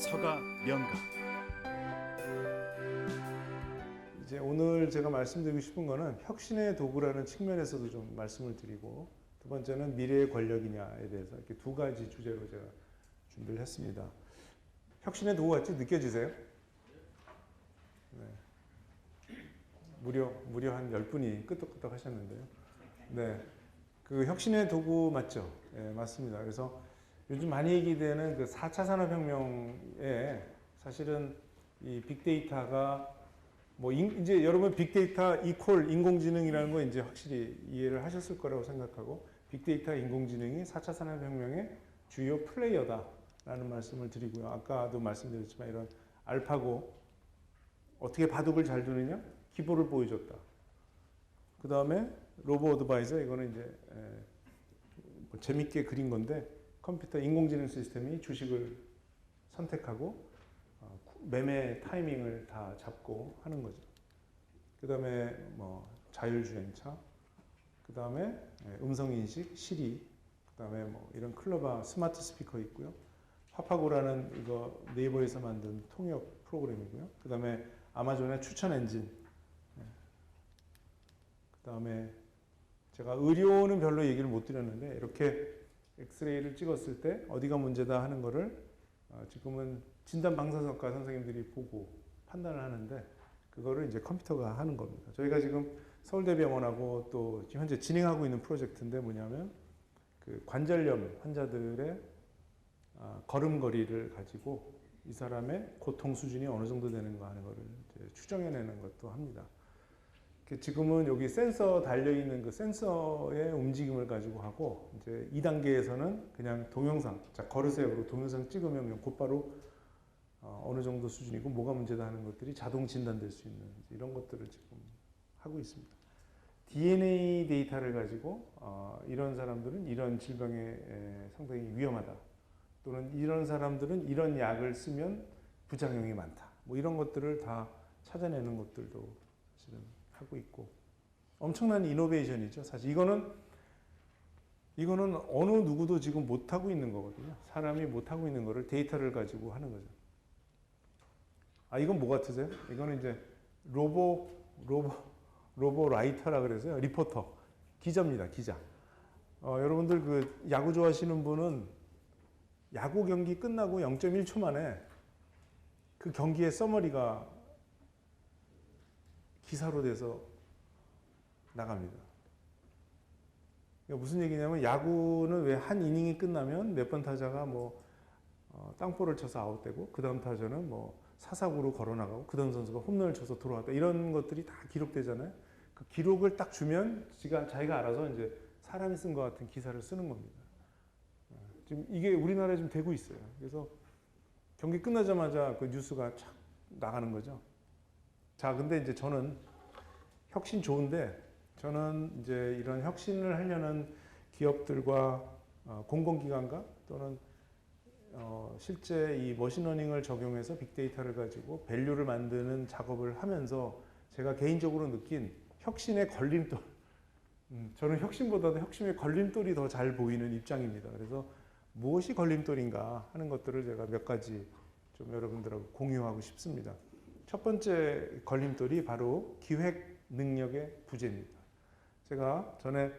서가 명가 이제 오늘 제가 말씀드리고 싶은 거는 혁신의 도구라는 측면에서도 좀 말씀을 드리고 두 번째는 미래의 권력이냐에 대해서 이렇게 두 가지 주제로 제가 준비를 했습니다. 혁신의 도구 같이 느껴지세요? 네. 무려 무려 한 10분이 끄떡끄떡 하셨는데요. 네. 그 혁신의 도구 맞죠? 네, 맞습니다. 그래서 요즘 많이 얘기되는 그 4차 산업혁명에 사실은 이 빅데이터가 뭐 인- 이제 여러분 빅데이터 이퀄 인공지능이라는 거 이제 확실히 이해를 하셨을 거라고 생각하고 빅데이터 인공지능이 4차 산업혁명의 주요 플레이어다라는 말씀을 드리고요. 아까도 말씀드렸지만 이런 알파고 어떻게 바둑을 잘 두느냐 기보를 보여줬다. 그 다음에 로보 어드바이저 이거는 이제 에, 뭐 재밌게 그린 건데 컴퓨터 인공지능 시스템이 주식을 선택하고 어, 구- 매매 타이밍을 다 잡고 하는 거죠. 그 다음에 뭐 자율주행차, 그 다음에 음성 인식, 시리, 그 다음에 뭐 이런 클로바 스마트 스피커 있고요. 파파고라는 이거 네이버에서 만든 통역 프로그램이고요. 그 다음에 아마존의 추천 엔진. 그 다음에 제가 의료는 별로 얘기를 못 드렸는데 이렇게 엑스레이를 찍었을 때 어디가 문제다 하는 거를 어, 지금은 진단 방사선과 선생님들이 보고 판단을 하는데 그거를 이제 컴퓨터가 하는 겁니다. 저희가 지금 서울대병원하고 또 현재 진행하고 있는 프로젝트인데 뭐냐면 그 관절염 환자들의 아, 걸음걸이를 가지고 이 사람의 고통 수준이 어느 정도 되는가 하는 거를 추정해내는 것도 합니다. 그 지금은 여기 센서 달려 있는 그 센서의 움직임을 가지고 하고 이제 2단계에서는 그냥 동영상, 자. 그리고 동영상 찍으면 곧바로 어, 어느 정도 수준이고 뭐가 문제다 하는 것들이 자동 진단될 수 있는 이런 것들을 지금 하고 있습니다. DNA 데이터를 가지고 어, 이런 사람들은 이런 질병에 에, 상당히 위험하다. 또는 이런 사람들은 이런 약을 쓰면 부작용이 많다. 뭐 이런 것들을 다 찾아내는 것들도 사실은 하고 있고 엄청난 이노베이션이죠. 사실 이거는 이거는 어느 누구도 지금 못 하고 있는 거거든요. 사람이 못 하고 있는 거를 데이터를 가지고 하는 거죠. 아 이건 뭐 같으세요? 이거는 이제 로보 로보 로보 라이터라 그래서요. 리포터 기자입니다. 기자. 어, 여러분들 그 야구 좋아하시는 분은 야구 경기 끝나고 0.1초 만에 그 경기의 서머리가 기사로 돼서 나갑니다. 그러니까 무슨 얘기냐면 야구는 왜 한 이닝이 끝나면 몇 번 타자가 뭐 어, 땅볼을 쳐서 아웃되고 그 다음 타자는 뭐 사사구로 걸어 나가고 그 다음 선수가 홈런을 쳐서 들어왔다 이런 것들이 다 기록되잖아요. 그 기록을 딱 주면 지가 자기가 알아서 이제 사람이 쓴 것 같은 기사를 쓰는 겁니다. 어, 지금 이게 우리나라에 좀 되고 있어요. 그래서 경기 끝나자마자 그 뉴스가 착 나가는 거죠. 자, 근데 이제 저는 혁신 좋은데 저는 이제 이런 혁신을 하려는 기업들과 어, 공공기관과 또는 어, 실제 이 머신러닝을 적용해서 빅데이터를 가지고 밸류를 만드는 작업을 하면서 제가 개인적으로 느낀 혁신의 걸림돌. 음, 저는 혁신보다도 혁신의 걸림돌이 더 잘 보이는 입장입니다. 그래서 무엇이 걸림돌인가 하는 것들을 제가 몇 가지 좀 여러분들하고 공유하고 싶습니다. 첫 번째 걸림돌이 바로 기획 능력의 부재입니다. 제가 전에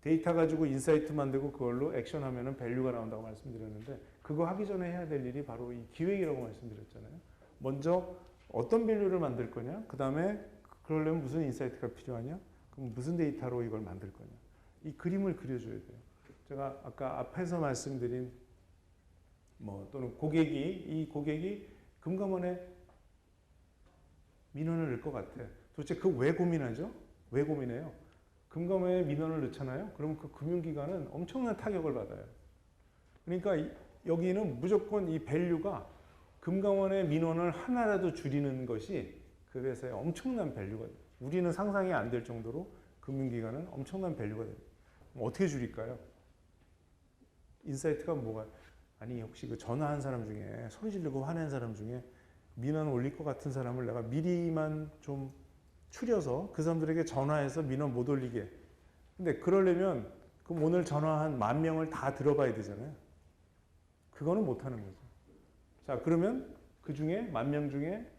데이터 가지고 인사이트 만들고 그걸로 액션하면 은 밸류가 나온다고 말씀드렸는데 그거 하기 전에 해야 될 일이 바로 이 기획이라고 말씀드렸잖아요. 먼저 어떤 밸류를 만들 거냐? 그 다음에 그러려면 무슨 인사이트가 필요하냐? 그럼 무슨 데이터로 이걸 만들 거냐? 이 그림을 그려줘야 돼요. 제가 아까 앞에서 말씀드린 뭐 또는 고객이 이 고객이 금감원에 민원을 넣을 것 같아. 도대체 그 왜 고민하죠? 왜 고민해요? 금감원에 민원을 넣잖아요. 그러면 그 금융기관은 엄청난 타격을 받아요. 그러니까 이- 여기는 무조건 이 밸류가 금감원의 민원을 하나라도 줄이는 것이 그 회사의 엄청난 밸류가 돼요. 우리는 상상이 안 될 정도로 금융기관은 엄청난 밸류가. 그럼 어떻게 줄일까요? 인사이트가 뭐가 아니 혹시 그 전화한 사람 중에 소리 지르고 화낸 사람 중에 민원 올릴 것 같은 사람을 내가 미리만 좀 추려서 그 사람들에게 전화해서 민원 못 올리게. 근데 그러려면 그럼 오늘 전화한 만 명을 다 들어봐야 되잖아요. 그거는 못 하는 거죠. 자, 그러면 그 중에 만 명 중에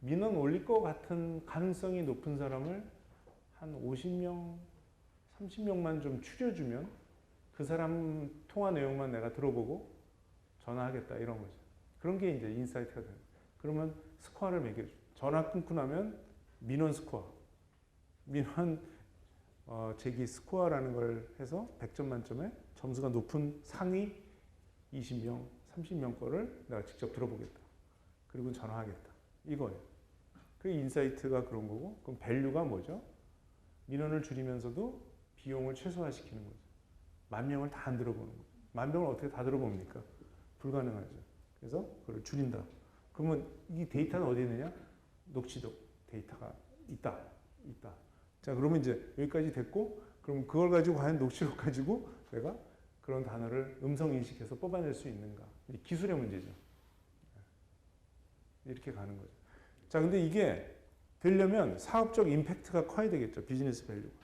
민원 올릴 것 같은 가능성이 높은 사람을 한 50명, 30명만 좀 추려주면 그 사람 통화 내용만 내가 들어보고 전화하겠다 이런 거죠. 그런 게 이제 인사이트가 돼요. 그러면 스코어를 매겨줘. 전화 끊고 나면 민원 스코어, 민원 어, 제기 스코어라는 걸 해서 100점 만점에 점수가 높은 상위 20명, 30명 거를 내가 직접 들어보겠다. 그리고 전화하겠다. 이거예요. 그 인사이트가 그런 거고, 그럼 밸류가 뭐죠? 민원을 줄이면서도 비용을 최소화시키는 거죠. 만 명을 다 안 들어보는 거죠. 만 명을 어떻게 다 들어봅니까? 불가능하죠. 그래서 그걸 줄인다. 그러면 이 데이터는 어디 있느냐? 녹취록 데이터가 있다. 있다. 자, 그러면 이제 여기까지 됐고, 그럼 그걸 가지고 과연 녹취록 가지고 내가 그런 단어를 음성 인식해서 뽑아낼 수 있는가? 이 기술의 문제죠. 이렇게 가는 거죠. 자, 근데 이게 되려면 사업적 임팩트가 커야 되겠죠. 비즈니스 밸류가.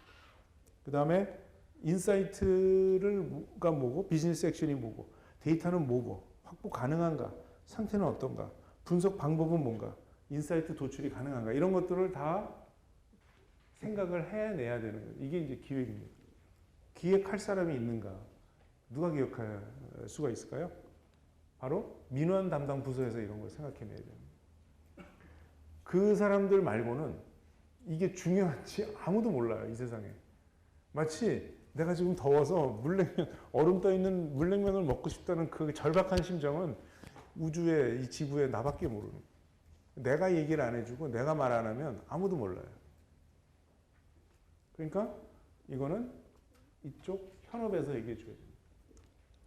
그 다음에 인사이트가 뭐고, 비즈니스 액션이 뭐고, 데이터는 뭐고, 확보 가능한가, 상태는 어떤가, 분석 방법은 뭔가, 인사이트 도출이 가능한가, 이런 것들을 다 생각을 해내야 되는 거예요. 이게 이제 기획입니다. 기획할 사람이 있는가? 누가 기억할 수가 있을까요? 바로 민원 담당 부서에서 이런 걸 생각해내야 됩니다. 그 사람들 말고는 이게 중요한지 아무도 몰라요, 이 세상에. 마치 내가 지금 더워서 물냉면, 얼음 떠 있는 물냉면을 먹고 싶다는 그 절박한 심정은 우주의 이 지구에 나밖에 모르는. 내가 얘기를 안 해주고 내가 말 안 하면 아무도 몰라요. 그러니까 이거는 이쪽 현업에서 얘기해 줘야 됩니다.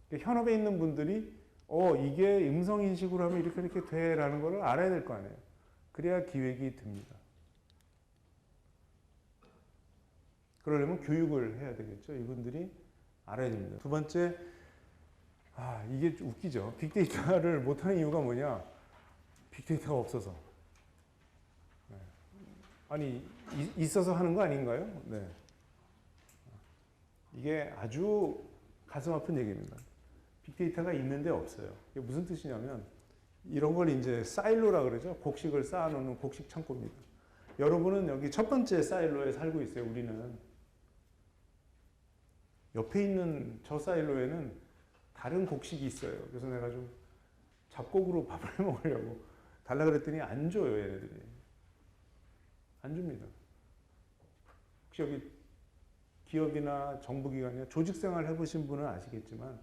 그러니까 현업에 있는 분들이 어 이게 음성 인식으로 하면 이렇게 이렇게 돼라는 거를 알아야 될 거 아니에요. 그래야 기획이 됩니다. 그러려면 교육을 해야 되겠죠. 이분들이 알아야 됩니다. 두 번째, 아 이게 좀 웃기죠. 빅데이터를 못하는 이유가 뭐냐? 빅데이터가 없어서. 네. 아니 이- 있어서 하는 거 아닌가요? 네. 이게 아주 가슴 아픈 얘기입니다. 빅데이터가 있는데 없어요. 이게 무슨 뜻이냐면 이런 걸 이제 사일로라 그러죠. 곡식을 쌓아놓는 곡식 창고입니다. 여러분은 여기 첫 번째 사일로에 살고 있어요. 우리는 옆에 있는 저 사일로에는 다른 곡식이 있어요. 그래서 내가 좀 잡곡으로 밥을 해 먹으려고 달라 그랬더니 안 줘요, 얘네들이. 안 줍니다. 혹시 여기 기업이나 정부기관이나 조직 생활 해보신 분은 아시겠지만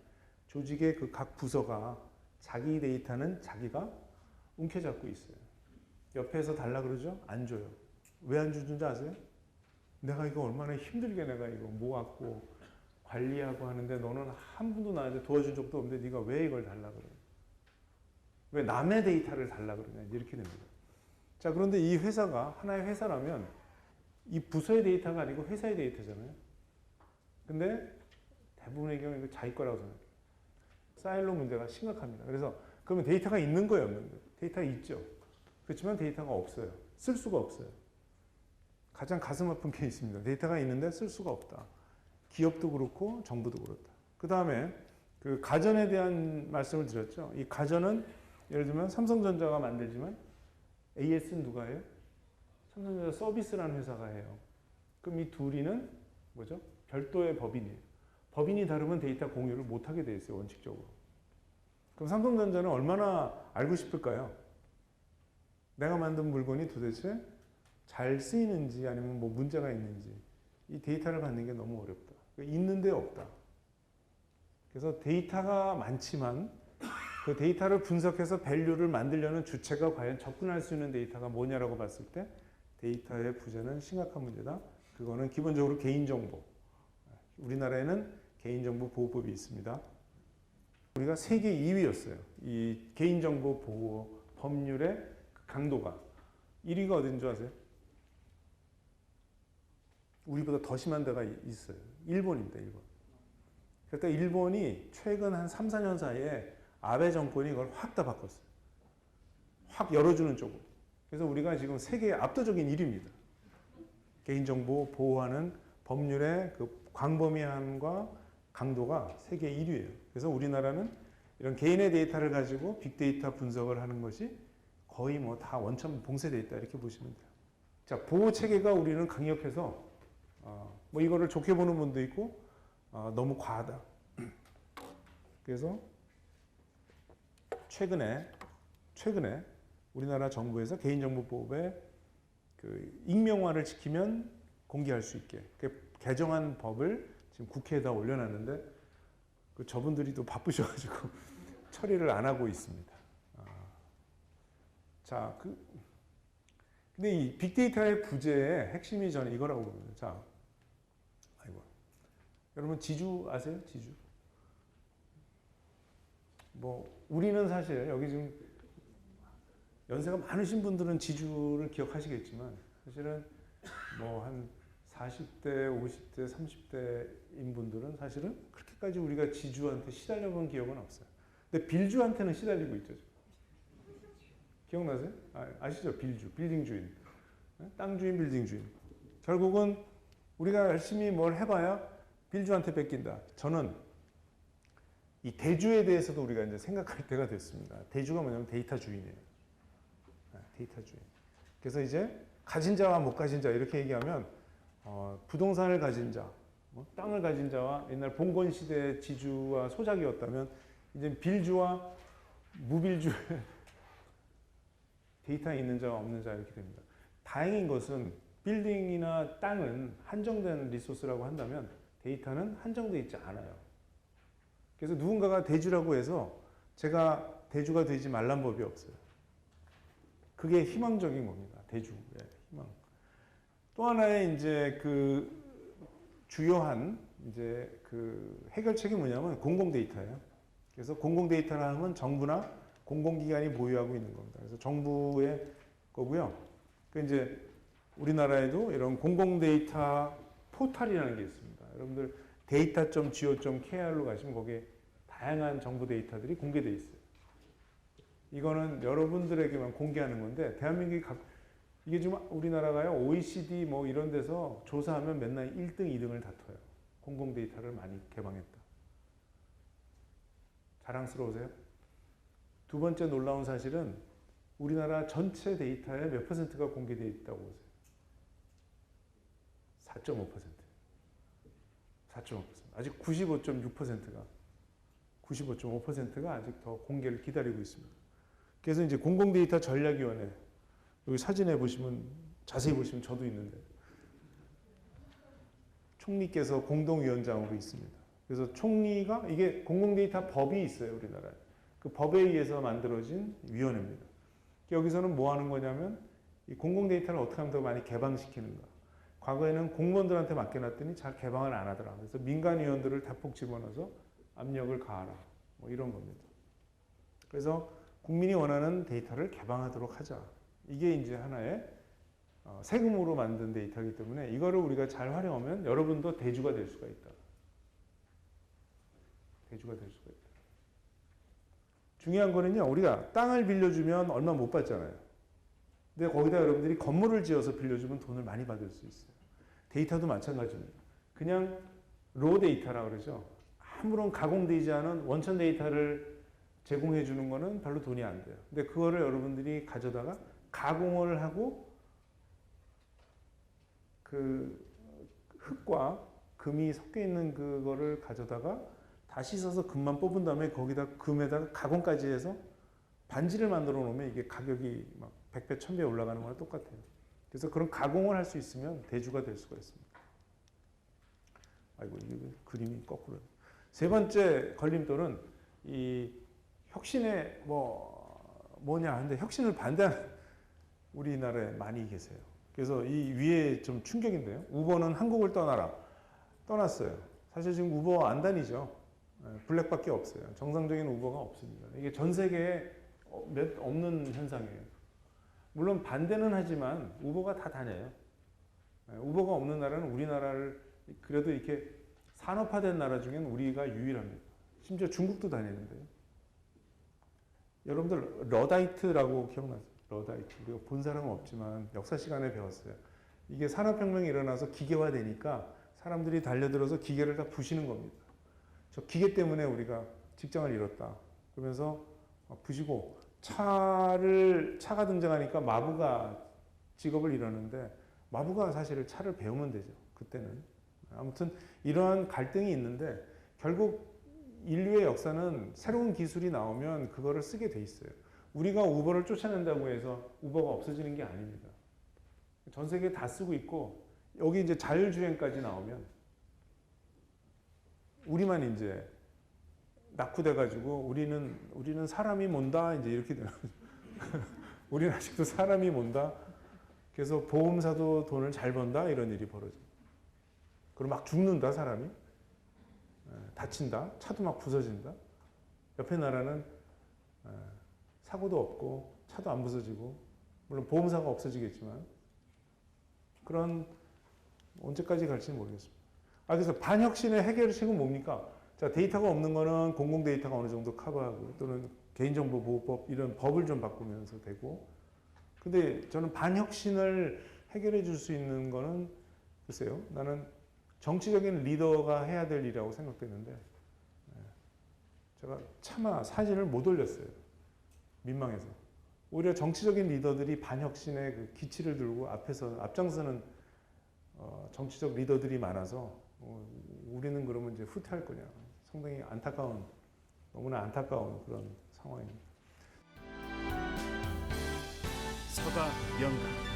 조직의 그 각 부서가 자기 데이터는 자기가 움켜잡고 있어요. 옆에서 달라 그러죠? 안 줘요. 왜 안 주는지 아세요? 내가 이거 얼마나 힘들게 내가 이거 모았고 관리하고 하는데 너는 한 분도 나한테 도와준 적도 없는데 네가 왜 이걸 달라 그래? 왜 남의 데이터를 달라 그러냐 이렇게 됩니다. 자 그런데 이 회사가 하나의 회사라면 이 부서의 데이터가 아니고 회사의 데이터잖아요. 근데 대부분의 경우 이거 자기 거라고 생각해요. 사일로 문제가 심각합니다. 그래서 그러면 데이터가 있는 거예요, 없는 거예요? 데이터가 있죠. 그렇지만 데이터가 없어요. 쓸 수가 없어요. 가장 가슴 아픈 케이스입니다. 데이터가 있는데 쓸 수가 없다. 기업도 그렇고 정부도 그렇다. 그 다음에 그 가전에 대한 말씀을 드렸죠. 이 가전은 예를 들면 삼성전자가 만들지만 AS는 누가 해요? 삼성전자 서비스라는 회사가 해요. 그럼 이 둘이는 뭐죠? 별도의 법인이에요. 법인이 다르면 데이터 공유를 못하게 돼 있어요, 원칙적으로. 그럼 삼성전자는 얼마나 알고 싶을까요? 내가 만든 물건이 도대체 잘 쓰이는지 아니면 뭐 문제가 있는지 이 데이터를 받는 게 너무 어렵다. 있는데 없다. 그래서 데이터가 많지만 그 데이터를 분석해서 밸류를 만들려는 주체가 과연 접근할 수 있는 데이터가 뭐냐라고 봤을 때 데이터의 부재는 심각한 문제다. 그거는 기본적으로 개인정보. 우리나라에는 개인정보 보호법이 있습니다. 우리가 세계 2위였어요. 이 개인정보 보호 법률의 그 강도가 1위가 어딘 줄 아세요? 우리보다 더 심한 데가 있어요. 일본입니다, 일본. 그러니까 일본이 최근 한 3, 4년 사이에 아베 정권이 이걸 확 다 바꿨어요. 확 열어주는 쪽으로. 그래서 우리가 지금 세계 압도적인 1위입니다. 개인정보 보호하는 법률의 그 광범위함과 강도가 세계 1위예요. 그래서 우리나라는 이런 개인의 데이터를 가지고 빅데이터 분석을 하는 것이 거의 뭐 다 원천 봉쇄되어 있다 이렇게 보시면 돼요. 자 보호 체계가 우리는 강력해서 어, 뭐 이거를 좋게 보는 분도 있고 어, 너무 과하다. 그래서 최근에 최근에 우리나라 정부에서 개인정보법에 그 익명화를 지키면 공개할 수 있게 그 개정한 법을 지금 국회에다 올려놨는데 그 저분들이 또 바쁘셔가지고 처리를 안 하고 있습니다. 아. 자, 그 근데 이 빅데이터의 부재의 핵심이 저는 이거라고 봅니다. 자, 여러분 지주 아세요? 지주. 뭐 우리는 사실 여기 지금 연세가 많으신 분들은 지주를 기억하시겠지만 사실은 뭐 한 40대, 50대, 30대인 분들은 사실은 그렇게까지 우리가 지주한테 시달려 본 기억은 없어요. 근데 빌주한테는 시달리고 있죠. 기억나세요? 아, 시죠 빌주, 빌딩 주인. 네? 땅 주인, 빌딩 주인. 결국은 우리가 열심히 뭘 해봐야 빌주한테 뺏긴다. 저는 이 대주에 대해서도 우리가 이제 생각할 때가 됐습니다. 대주가 뭐냐면 데이터 주인이에요. 네, 데이터 주인. 그래서 이제 가진 자와 못 가진 자 이렇게 얘기하면 어, 부동산을 가진 자, 뭐 땅을 가진 자와 옛날 봉건 시대 지주와 소작이었다면 이제 빌주와 무빌주 데이터 있는 자와 없는 자 이렇게 됩니다. 다행인 것은 빌딩이나 땅은 한정된 리소스라고 한다면 데이터는 한정되어 있지 않아요. 그래서 누군가가 대주라고 해서 제가 대주가 되지 말란 법이 없어요. 그게 희망적인 겁니다. 대주의 희망. 또 하나의 이제 그 주요한 이제 그 해결책이 뭐냐면 공공 데이터예요. 그래서 공공 데이터라 하면 정부나 공공기관이 보유하고 있는 겁니다. 그래서 정부의 거고요. 그 이제 우리나라에도 이런 공공 데이터 포탈이라는 게 있습니다. 여러분들 데이터.go.kr로 가시면 거기에 다양한 정부 데이터들이 공개되어 있어요. 이거는 여러분들에게만 공개하는 건데 대한민국이 각 이게 지금 우리나라가요 OECD 뭐 이런 데서 조사하면 맨날 1등, 2등을 다퉈요. 공공 데이터를 많이 개방했다. 자랑스러우세요? 두 번째 놀라운 사실은 우리나라 전체 데이터의 몇 퍼센트가 공개되어 있다고 보세요. 4.5%. 4.5%. 아직 95.6%가 95.5%가 아직 더 공개를 기다리고 있습니다. 그래서 이제 공공데이터 전략위원회 여기 사진에 보시면 자세히 보시면 저도 있는데 총리께서 공동위원장으로 있습니다. 그래서 총리가 이게 공공데이터 법이 있어요 우리나라에. 그 법에 의해서 만들어진 위원회입니다. 여기서는 뭐 하는 거냐면 이 공공데이터를 어떻게 하면 더 많이 개방시키는가. 과거에는 공무원들한테 맡겨놨더니 잘 개방을 안 하더라. 그래서 민간위원들을 다폭 집어넣어서 압력을 가하라. 뭐 이런 겁니다. 그래서 국민이 원하는 데이터를 개방하도록 하자. 이게 이제 하나의 어, 세금으로 만든 데이터이기 때문에 이거를 우리가 잘 활용하면 여러분도 대주가 될 수가 있다. 대주가 될 수가 있다. 중요한 거는요, 우리가 땅을 빌려주면 얼마 못 받잖아요. 근데 거기다 여러분들이 건물을 지어서 빌려주면 돈을 많이 받을 수 있어요. 데이터도 마찬가지입니다. 그냥 로 데이터라 그러죠. 아무런 가공되지 않은 원천 데이터를 제공해 주는 거는 별로 돈이 안 돼요. 근데 그거를 여러분들이 가져다가 가공을 하고 그 흙과 금이 섞여 있는 그거를 가져다가 다시 써서 금만 뽑은 다음에 거기다 금에다가 가공까지 해서 반지를 만들어 놓으면 이게 가격이 막 100배, 1000배 올라가는 거랑 똑같아요. 그래서 그런 가공을 할 수 있으면 대주가 될 수가 있습니다. 아이고, 이 그림이 거꾸로. 세 번째 걸림돌은 이 혁신의 뭐, 뭐냐. 근데 혁신을 반대하는 우리나라에 많이 계세요. 그래서 이 위에 좀 충격인데요. 우버는 한국을 떠나라. 떠났어요. 사실 지금 우버 안 다니죠. 예, 블랙밖에 없어요. 정상적인 우버가 없습니다. 이게 전 세계에 어, 몇 없는 현상이에요. 물론 반대는 하지만 우버가 다 다녀요. 예, 우버가 없는 나라는 우리나라를 그래도 이렇게 산업화된 나라 중엔 우리가 유일합니다. 심지어 중국도 다니는데요. 여러분들 러다이트라고 기억나세요? 러다이트. 우리가 본 사람은 없지만 역사 시간에 배웠어요. 이게 산업혁명이 일어나서 기계화되니까 사람들이 달려들어서 기계를 다 부시는 겁니다. 저 기계 때문에 우리가 직장을 잃었다. 그러면서 어, 부시고 차를 차가 등장하니까 마부가 직업을 잃었는데 마부가 사실 차를 배우면 되죠. 그때는 아무튼 이러한 갈등이 있는데 결국 인류의 역사는 새로운 기술이 나오면 그거를 쓰게 돼 있어요. 우리가 우버를 쫓아낸다고 해서 우버가 없어지는 게 아닙니다. 전 세계 다 쓰고 있고 여기 이제 자율주행까지 나오면 우리만 이제 낙후돼 가지고 우리는 우리는 사람이 몬다 이제 이렇게 되는. 우리는 아직도 사람이 몬다. 그래서 보험사도 돈을 잘 번다 이런 일이 벌어져. 그리고 막 죽는다 사람이 예, 다친다 차도 막 부서진다. 옆에 나라는 예, 사고도 없고 차도 안 부서지고 물론 보험사가 없어지겠지만 그런 언제까지 갈지는 모르겠습니다. 아 그래서 반혁신의 해결책은 뭡니까? 자 데이터가 없는 거는 공공 데이터가 어느 정도 커버하고 또는 개인정보 보호법 이런 법을 좀 바꾸면서 되고. 근데 저는 반혁신을 해결해 줄 수 있는 거는 글쎄요 나는 정치적인 리더가 해야 될 일이라고 생각되는데 예, 제가 차마 사진을 못 올렸어요 민망해서. 오히려 정치적인 리더들이 반혁신의 그 기치를 들고 앞에서 앞장서는 어, 정치적 리더들이 많아서 어, 우리는 그러면 이제 후퇴할 거냐 상당히 안타까운 너무나 안타까운 그런 상황입니다. 서가 영감